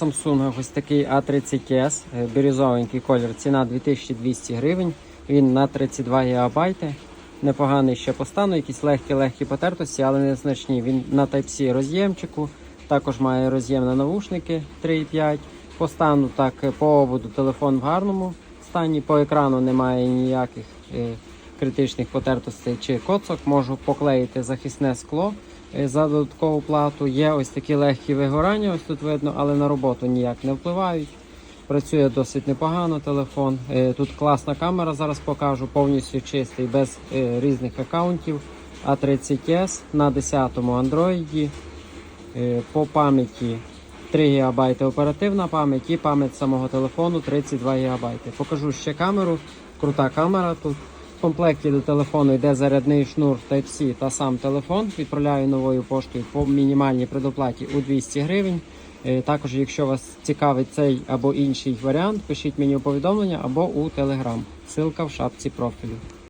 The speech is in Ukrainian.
Samsung ось такий A30S, е, бірюзовенький колір, ціна 2200 гривень. Він на 32 ГБ. Непоганий ще по стану, якісь легкі-легкі потертості, але не значні. Він на Type-C роз'ємчику, також має роз'єм на навушники 3,5. По стану, так, е, по ободу телефон в гарному стані. По екрану немає ніяких е, критичних потертостей чи коцок. Можу поклеїти захисне скло е, за додаткову плату. Є ось такі легкі вигорання, ось тут видно, але на роботу ніяк не впливають. Працює досить непогано телефон. Е, Тут класна камера, зараз покажу, повністю чистий, без е, різних аккаунтів. A30S на 10-му Android. По пам'яті 3 ГБ оперативна пам'ять і пам'ять самого телефону 32 ГБ. Покажу ще камеру. Крута камера тут. В комплекті до телефону йде зарядний шнур Type-C та сам телефон. Відправляю новою поштою по мінімальній предоплаті у 200 гривень. Е, Також, якщо вас цікавить цей або інший варіант, пишіть мені у повідомлення або у Telegram. Силка в шапці профілю.